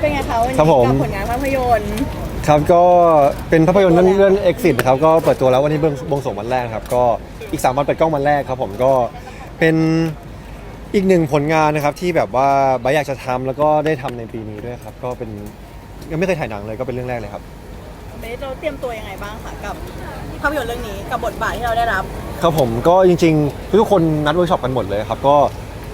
เป็นไงคะวันนี้ครับผม กับผลงานภาพยนตร์ครับก็เป็นภาพยนตร์เรื่องเปิดตัวแล้วเรื่อง Exit นะครับก็เปิดตัวแล้ววันนี้เบื้องบวงสรวงวันแรกครับก็อีก 3 วันเปิดกล้องวันแรกครับผมก็เป็นอีกหนึ่งผลงานนะครับที่แบบว่าไบร์ทอยากจะทำแล้วก็ได้ทำในปีนี้ด้วยครับก็เป็นยังไม่เคยถ่ายหนังเลยก็เป็นเรื่องแรกเลยครับ เบสเราเตรียมตัวยังไงบ้างคะกับภาพยนตร์เรื่องนี้กับบทบาทที่เราได้รับ ครับผมก็จริงๆทุกคนนัดเวิร์กช็อปกันหมดเลยครับก็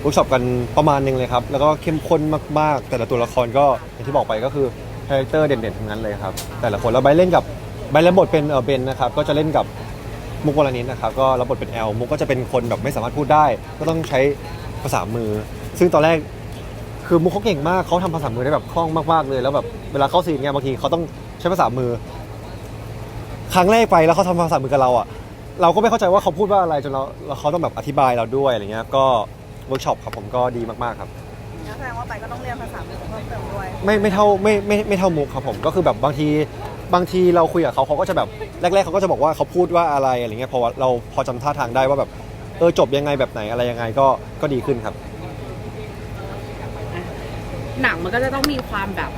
เวิร์กช็อปกันประมาณหนึงเลยครับ แล้วก็เข้มข้นมากๆ แต่ละตัวละครก็อย่างที่บอกไปก็คือคาแรคเตอร์เด่นๆทั้งนั้นเลยครับ แต่ละคนแล้วไบเล่นกับไบร์ทเล่นบทเป็นเออเบนนะครับก็จะเล่นกับมุกวลนิดนะครับก็รับบทเป็นแอลมุกก็จะเป็นคนแบบไม่สามารถพูดได้ ก็ต้องใช้ภาษามือ ซึ่งตอนแรกคือมุกเขาเก่งมากเขาทำภาษามือได้แบบคล่องมากๆเลย แล้วแบบเวลาเข้าซีนเนี่ยบางทีเขาต้องใช้ภาษามือ ครั้งแรกไปแล้วเขาทำภาษามือกับเราอะเราก็ไม่เข้าใจว่าเขาพูดว่าอะไรจนเราเขาต้องแบบอธิบายเราด้วยอะไรเงี้ยก็ เวิร์กช็อปครับผมก็ดีมากๆครับงั้นแสดงว่าไปก็ต้องเรียนภาษามือเพิ่มเติมด้วยไม่ไม่เท่าไม่ไม่ไม่เท่ามุกครับผมก็คือแบบบางทีบางทีเราคุยกับเขาเขาก็จะแบบแรก ๆเขาก็จะบอกว่าเขาพูดว่าอะไรอะไรเงี้ยพอเราพอจำท่าทางได้ว่าแบบเออจบยังไงแบบไหนอะไรยังไงก็ก็ดีขึ้นครับ หนังมันก็จะต้องมีความแบบ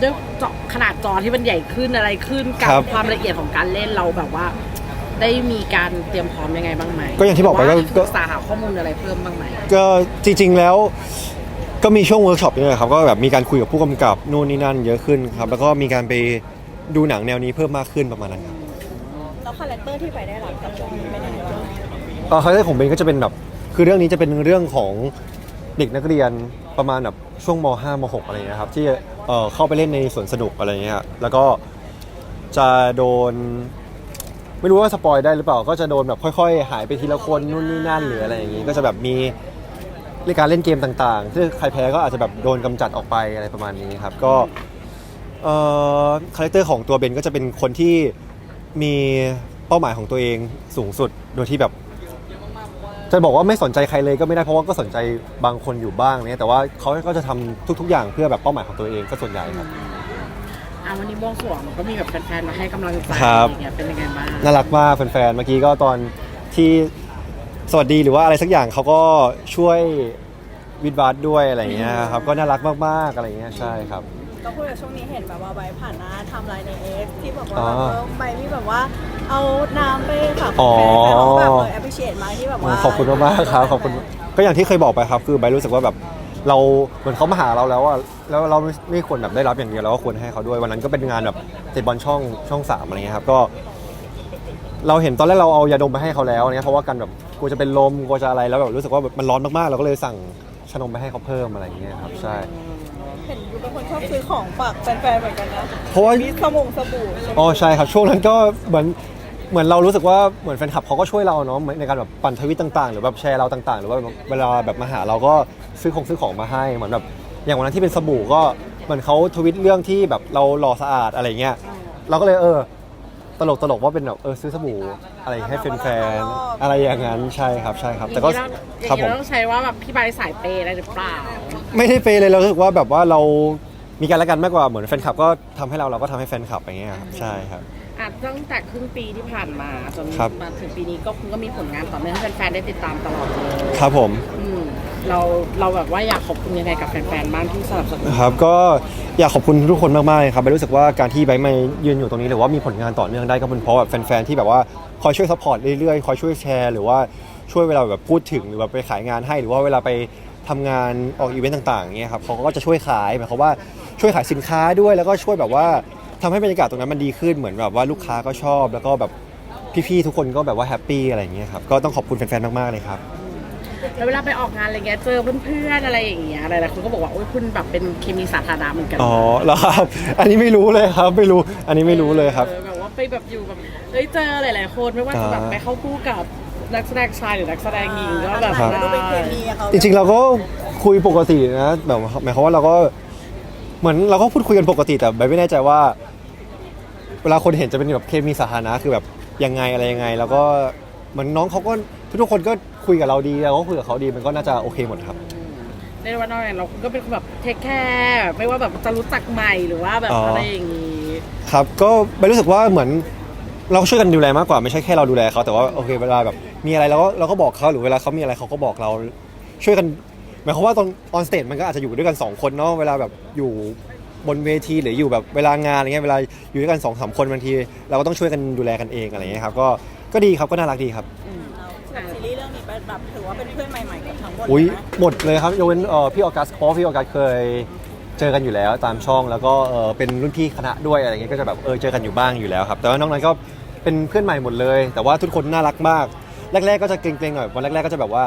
ด้วยจอขนาดจอที่มันใหญ่ขึ้นอะไรขึ้น กับครับ ความละเอียดของการเล่นเราแบบว่า ได้มีการเตรียมพร้อมยังไงบ้างไหมก็อย่างที่บอกไปก็หรืว่าก็ ศึกษาหาข้อมูลอะไรเพิ่มบ้างไหม ก็จริงๆแล้วก็มีช่วงเวิร์กช็อปนี่แหละครับก็แบบมีการคุยกับผู้กำกับนู่นนี่นั่นเยอะขึ้นครับแล้วก็มีการไปดูหนังแนวนี้เพิ่มมากขึ้นประมาณนั้นครับแล้วคาแรคเตอร์ที่ไปได้รับกับช่วงนี้เป็นยังไงบ้างเออคาแรคเตอร์ของเบนก็จะเป็นแบบคือเรื่องนี้จะเป็นเรื่องของเด็กนักเรียนประมาณแบบช่วงม .5 ม .6 อะไรเงี้ยครับที่เออเข้าไปเล่นในสวนสนุกอะไรเงี้ยฮะแล้วก็จะโดน ไม่รู้ว่าสปอยได้หรือเปล่าก็จะโดนแบบค่อย ๆ หายไปทีละคนนู่นนี่นั่นหรืออะไรอย่างงี้ก็จะแบบมีเรื่องการเล่นเกมต่างๆที่ใครแพ้ก็อาจจะแบบโดนกำจัดออกไปอะไรประมาณนี้ครับก็เอ่อคาแรคเตอร์ของตัวเบนก็จะเป็นคนที่มีเป้าหมายของตัวเองสูงสุดโดยที่แบบจะบอกว่าไม่สนใจใครเลยก็ไม่ได้เพราะว่าก็สนใจบางคนอยู่บ้างเนี่ยแต่ว่าเขาก็จะทำทุก ๆ อย่างเพื่อแบบเป้าหมายของตัวเองก็ส่วนใหญ่ครับ อะวันนี้บวงสรวงมันก็มีแบบแฟนๆมาให้กำลังใจครับอย่างเงี้ยเป็นยังไงบ้างน่ารักมากแฟนๆ เมื่อกี้ก็ตอนที่สวัสดีหรือว่าอะไรสักอย่างเขาก็ช่วยวิดวัดด้วยอะไรอย่างเงี้ยครับก็น่ารักมากๆอะไรอย่างเงี้ยใช่ครับ ก็พูดถึงช่วงนี้เห็นแบบว่าใบผ่านหน้าทำลายในเอฟที่บอกว่าอ๋อเออใบมีแบบว่าเอาน้ำไปฝากอ๋อแฟนๆเขาแบบเออ appreciate มากที่แบบว่าขอบคุณมากๆครับขอบคุณก็อย่างที่เคยบอกไปครับ คือใบรู้สึกว่าแบบ เราเหมือนเขามาหาเราแล้วอะแล้วเราไม่ไม่ควรแบบได้รับอย่างเดียวเราก็ควรให้เขาด้วยวันนั้นก็เป็นงานแบบเตะบอลช่องช่องสามอะไรเงี้ยครับก็ เราเห็นตอนแรกเราเอายาดมไปให้เขาแล้วเนี่ยเพราะว่ากันแบบกลัวจะเป็นลมกลัวจะอะไรแล้วแบบรู้สึกว่าแบบมันร้อนมากๆเราก็เลยสั่งชานมไปให้เขาเพิ่มอะไรอย่างเงี้ยครับใช่ เห็นยูเป็นคนชอบซื้อของฝากแฟนๆเหมือนกันนะเพราะว่า มีสมงสบู่ใช่ไหมอ๋อใช่ครับช่วงนั้นก็เหมือนเหมือนเรารู้สึกว่าเหมือนแฟนคลับเขาก็ช่วยเราเนาะในการแบบปั่นทวิตต่างๆ หรือแบบแชร์เราต่างๆ หรือว่าเวลาแบบมาหาเราก็ ซื้อของซื้อของมาให้เหมือนแบบอย่างวันนั้นที่เป็นสบู่ก็เหมือนเขาทวิตเรื่องที่แบบเราหล่อสะอาดอะไรเงี้ยเราก็เลยเออ ตลกตลกๆว่าเป็นแบบเออซื้อสบู่อะไรให้แฟนๆอะไรอย่างนั้นใช่ครับใช่ครับ แต่ก็อย่างนี้ครับเราผมต้องใช้ว่าแบบพี่ใบสายเปย์อะไรหรือเปล่า ไม่ได้เปย์เลยเรารู้สึกว่าแบบว่าเรามีการละกันมากกว่าเหมือนแฟนคลับก็ทำให้เราเราก็ทำให้แฟนคลับอย่างเงี้ยครับใช่ครับอะ ตั้งแต่ครึ่งปีที่ผ่านมาจนครับ มาถึงปีนี้ก็คุณก็มีผลงานต่อเนื่องให้แฟนๆได้ติดตามตลอดเลยครับผม อืมเราเราแบบว่าอยากขอบคุณยังไงกับแฟนๆบ้างที่สนับสนุนครับก็อยากขอบคุณทุกคนมากๆเลยครับไปรู้สึกว่าการที่ไบร์ทมายืนอยู่ตรงนี้หรือว่ามีผลงานต่อเนื่องได้ก็เป็นเพราะแบบแฟนๆที่แบบว่าคอยช่วยซัพพอร์ตเรื่อยๆคอยช่วยแชร์หรือว่าช่วยเวลาแบบพูดถึงหรือว่าไปขายงานให้ หรือว่าเวลาไปทำงานออกอีเวนต์ต่างๆอย่างเงี้ยครับเขาก็จะช่วยขายหมายความว่าช่วยขายสินค้าด้วยแล้วก็ช่วยแบบว่า ทำให้บรรยากาศตรงนั้นมันดีขึ้นเหมือนแบบว่าลูกค้าก็ชอบ แล้วก็แบบพี่ๆทุกคนก็แบบว่าแฮปปี้อะไรอย่างเงี้ยครับก็ต้องขอบคุณแฟนๆมากๆเลยครับ แล้วเวลาไปออกงานอะไรเงี้ยเจอเพื่อนๆอะไรอย่างเงี้ยอะไรๆคนก็บอกว่าโอ้ยคุณแบบเป็นเคมีสาธารณะเหมือนกันอ๋อแล้วครับ อันนี้ไม่รู้เลยครับไม่รู้อันนี้ไม่รู้เลยครับ ออแบบว่าไปแบบอยู่แบบเอ้ยเจอหลายๆคนไม่ว่าจะแบบอ่า ไปเข้าคู่กับนักแสดงชายหรือนักแสดงหญิงก็แบบมันดูเป็นเคมีอะเขาจริงๆเราก็คุยปกตินะแบบหมายความว่าเราก็เหมือนเราก็พูดคุยกันปกติแต่ไม่แน่ใจว่า เวลาคนเห็นจะเป็นแบบเคมีสาธารณะคือแบบยังไงอะไรยังไง แล้วก็เหมือนน้องเขาก็ทุกๆคนก็คุยกับเราดีเราก็คุยกับเขาดีมันก็น่าจะโอเคหมดครับเรียกว่านอกจากเราคุณก็เป็นคนแบบเทคแคร์ไม่ว่าแบบจะรู้จักใหม่หรือว่าแบบอ๋อออะไรอย่างงี้ครับก็ไม่รู้สึกว่าเหมือนเราช่วยกันดูแลมากกว่าไม่ใช่แค่เราดูแลเขาแต่ว่าโอเคเวลาแบบมีอะไรเราก็เราก็บอกเขาหรือเวลาเขามีอะไรเขาก็บอกเราช่วยกันหมายความว่าตอนออนสเตจมันก็อาจจะอยู่ด้วยกันสองคนเนาะเวลาแบบอยู่ บนเวทีหรืออยู่แบบเวลางานอะไรเงี้ยเวลาอยู่ด้วยกันสองสามคนบางทีเราก็ต้องช่วยกันดูแลกันเองอะไรเงี้ยครับก็ก็ดีครับก็น่ารักดีครับกับซีรีส์เรื่องนี้เป็นแบบถือว่าเป็นเพื่อนใหม่ๆกับทั้งหมดอุ้ยเลยนะหมดเลยครับยกเว้นเอ่อพี่ออกัสเพราะว่าพี่ออกัสเคยเจอกันอยู่แล้วตามช่องแล้วก็เออเป็นรุ่นพี่คณะด้วยอะไรเงี้ยก็จะแบบเออเจอกันอยู่บ้างอยู่แล้วครับแต่ว่านอกนั้นก็เป็นเพื่อนใหม่หมดเลย แต่ว่าทุกคนน่ารักมาก แรก ๆ ก็จะเกรงๆหน่อยวันแรกๆก็จะแบบว่า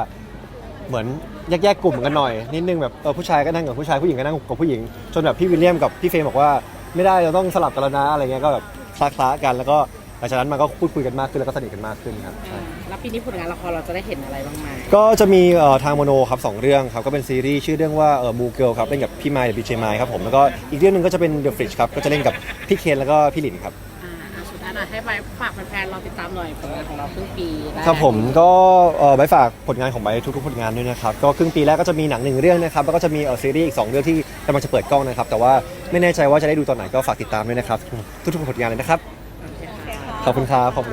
เหมือน แยกๆกลุ่มกันหน่อยนิดนึงแบบเออผู้ชายก็นั่งกับผู้ชายผู้หญิงก็นั่งกับผู้หญิง จนแบบพี่วิลเลียมกับพี่เฟรมบอกว่าไม่ได้เราต้องสลับกันแล้วนะอะไรเงี้ยก็แบบคล้าๆกันแล้วก็หลังจากนั้นมาก็พูดคุยกันมากขึ้นแล้วก็สนิทกันมากขึ้นครับใช่แล้วปีนี้ผลงานละครเราจะได้เห็นอะไรบ้างไหมก็จะมีเอ่อทางโมโนครับสองเรื่องครับก็เป็นซีรีส์ชื่อเรื่องว่าเอ่อมูเกิลครับเล่นกับพี่ไมค์บีเจไมค์ครับผมแล้วก็อีกเรื่องหนึ่งก็จะเป็น The Fridge ครับก็จะเล่นกับพี่เคนแล้วก็พี่หลินครับ หน่อยให้ไปฝากแฟนๆเราติดตามหน่อยผลงานของเราครึ่งปีได้ครับผมก็เอ่อใบฝากผลงานของใบทุกๆผลงานด้วยนะครับก็ครึ่งปีแรกก็จะมีหนังหนึ่งเรื่องนะครับแล้วก็จะมีเอ่อซีรีส์อีกสองเรื่องที่กำลังจะเปิดกล้องนะครับแต่ว่าไม่แน่ใจว่าจะได้ดูตอนไหนก็ฝากติดตามด้วยนะครับทุกๆผลงานเลยนะครับโอเคค่ะ ขอบคุณครับขอบคุณ